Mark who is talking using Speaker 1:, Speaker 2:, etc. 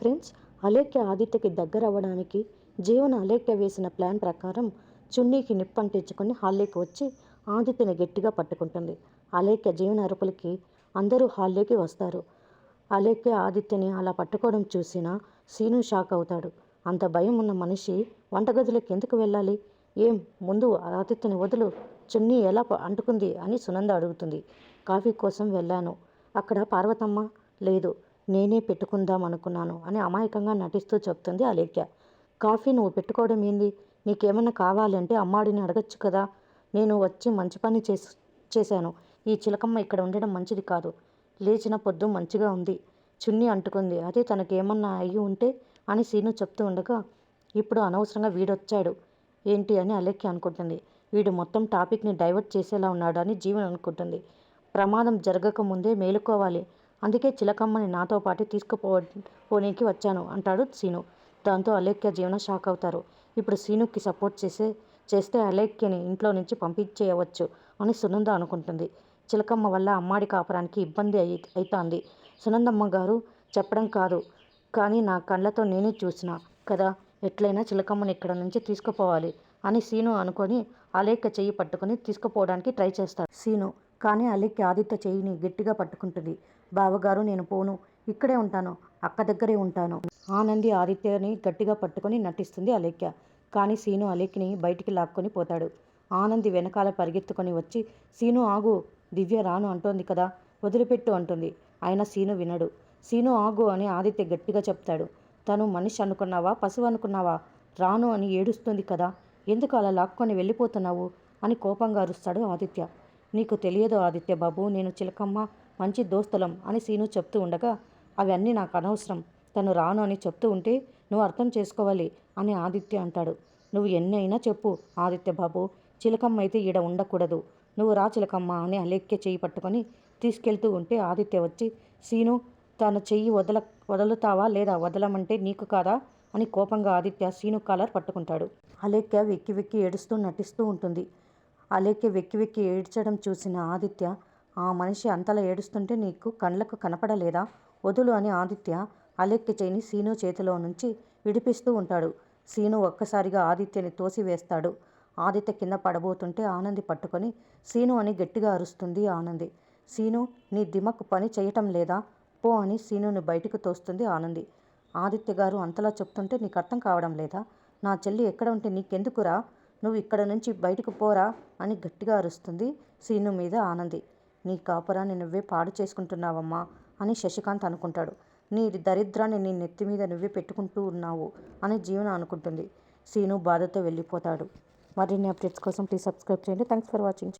Speaker 1: Friends Alekhya ఆదిత్యకి దగ్గర అవ్వడానికి జీవన అలేఖ్య వేసిన ప్లాన్ ప్రకారం చున్నీకి నిప్పంటించుకొని హాల్లోకి వచ్చి ఆదిత్యని గట్టిగా పట్టుకుంటుంది. అలేఖ్య జీవన అరుపులకి అందరూ హాల్లోకి వస్తారు. అలేఖ్య ఆదిత్యని అలా పట్టుకోవడం చూసిన సీను షాక్ అవుతాడు. అంత భయం ఉన్న మనిషి వంటగదిలోకి ఎందుకు వెళ్ళాలి? ఏం? ముందు ఆదిత్యని వదులు. చున్నీ ఎలా అంటుకుంది అని సునంద అడుగుతుంది. కాఫీ కోసం వెళ్ళాను. అక్కడ పార్వతమ్మ లేదు. నేనే పెట్టుకుందాం అనుకున్నాను అని అమాయకంగా నటిస్తూ చెప్తుంది అలేఖ్య. కాఫీ నువ్వు పెట్టుకోవడం ఏంది? నీకేమన్నా కావాలంటే అమ్మాడిని అడగచ్చు కదా. నేను వచ్చి మంచి పని చేసి చేశాను. ఈ చిలకమ్మ ఇక్కడ ఉండడం మంచిది కాదు. లేచిన పొద్దు మంచిగా ఉంది. చున్నీ అంటుకుంది. అదే తనకేమన్నా అయ్యి ఉంటే అని సీను చెప్తూ ఉండగా ఇప్పుడు అనవసరంగా వీడొచ్చాడు. ఏంటి అని అలెక్కి అనుకుంటుంది. వీడు మొత్తం టాపిక్ని డైవర్ట్ చేసేలా ఉన్నాడు అని జీవన్ అనుకుంటుంది. ప్రమాదం జరగక ముందే మేలుకోవాలి. అందుకే చిలకమ్మని నాతో పాటు తీసుకుపో వచ్చాను అంటాడు సీను. దాంతో అలేఖ్య జీవన షాక్ అవుతారు. ఇప్పుడు సీనుకి సపోర్ట్ చేసే చేస్తే అలేఖ్యని ఇంట్లో నుంచి పంపించేయవచ్చు అని సునంద అనుకుంటుంది. చిలకమ్మ వల్ల అమ్మాడి కాపురానికి ఇబ్బంది అయి అవుతోంది సునందమ్మ గారు చెప్పడం కాదు కానీ నా కళ్ళతో నేనే చూసిన కదా ఎట్లయినా చిలకమ్మని ఇక్కడ నుంచి తీసుకుపోవాలి అని సీను అనుకొని అలేఖ్య చెయ్యి పట్టుకొని తీసుకుపోవడానికి ట్రై చేస్తాడు. సీను కానీ అలేఖ్య ఆదిత్య చెయ్యిని గట్టిగా పట్టుకుంటుంది. బావగారు నేను పోను. ఇక్కడే ఉంటాను. అక్క దగ్గరే ఉంటాను. ఆనంది ఆదిత్యని గట్టిగా పట్టుకొని నటిస్తుంది అలేఖ్య. కానీ సీను అలేఖ్యని బయటికి లాక్కొని పోతాడు. ఆనంది వెనకాల పరిగెత్తుకొని వచ్చి సీను ఆగు. దివ్య రాను అంటోంది కదా. వదిలిపెట్టు అంటుంది. ఆయన సీను వినడు. సీను ఆగు అని ఆదిత్య గట్టిగా చెప్తాడు. తను మనిషి అనుకున్నావా? పశువు అనుకున్నావా? రాను అని ఏడుస్తుంది కదా. ఎందుకు అలా లాక్కొని వెళ్ళిపోతున్నావు? అని కోపంగా అరుస్తాడు ఆదిత్య. నీకు తెలియదు ఆదిత్య బాబు. నేను చిలకమ్మ మంచి దోస్తులం అని సీను చెప్తూ ఉండగా అవన్నీ నాకు అనవసరం. తను రాను అని చెప్తూ ఉంటే నువ్వు అర్థం చేసుకోవాలి అని ఆదిత్య అంటాడు. నువ్వు ఎన్ని అయినా చెప్పు ఆదిత్య బాబు చిలకమ్మ అయితే ఈడ ఉండకూడదు. నువ్వు రా చిలకమ్మ అని అలేఖ్య చెయ్యి పట్టుకొని తీసుకెళ్తూ ఉంటే ఆదిత్య వచ్చి సీను తన చెయ్యి వదల వదులుతావా లేదా? వదలమంటే నీకు కాదా? అని కోపంగా ఆదిత్య సీను కాలర్ పట్టుకుంటాడు. అలేఖ్య వెక్కి వెక్కి ఏడుస్తూ నటిస్తూ ఉంటుంది. అలేఖ్య వెక్కి వెక్కి ఏడ్చడం చూసిన ఆదిత్య ఆ మనిషి అంతలా ఏడుస్తుంటే నీకు కళ్ళకు కనపడలేదా? వదులు అని ఆదిత్య అలెక్కి చేయిని సీను చేతిలో నుంచి విడిపిస్తూ ఉంటాడు. సీను ఒక్కసారిగా ఆదిత్యని తోసివేస్తాడు. ఆదిత్య కింద పడబోతుంటే ఆనంది పట్టుకొని సీను అని గట్టిగా అరుస్తుంది ఆనంది. సీను నీ దిమకు పని చేయటం లేదా? పో అని సీనుని బయటకు తోస్తుంది ఆనంది. ఆదిత్య గారు అంతలా చెప్తుంటే నీకు అర్థం కావడం లేదా? నా చెల్లి ఎక్కడ ఉంటే నీకెందుకురా? నువ్వు ఇక్కడ నుంచి బయటకు పోరా అని గట్టిగా అరుస్తుంది సీను మీద ఆనంది. నీ కాపురాన్ని నువ్వే పాడు చేసుకుంటున్నావమ్మా అని శశికాంత్ అనుకుంటాడు. నీ దరిద్రాన్ని నీ నెత్తి మీద నువ్వే పెట్టుకుంటూ ఉన్నావు అని జీవన అనుకుంటుంది. సీను బాధతో వెళ్ళిపోతాడు. మరిన్ని అప్డేట్స్ కోసం ప్లీజ్ సబ్స్క్రైబ్ చేయండి. Thanks for watching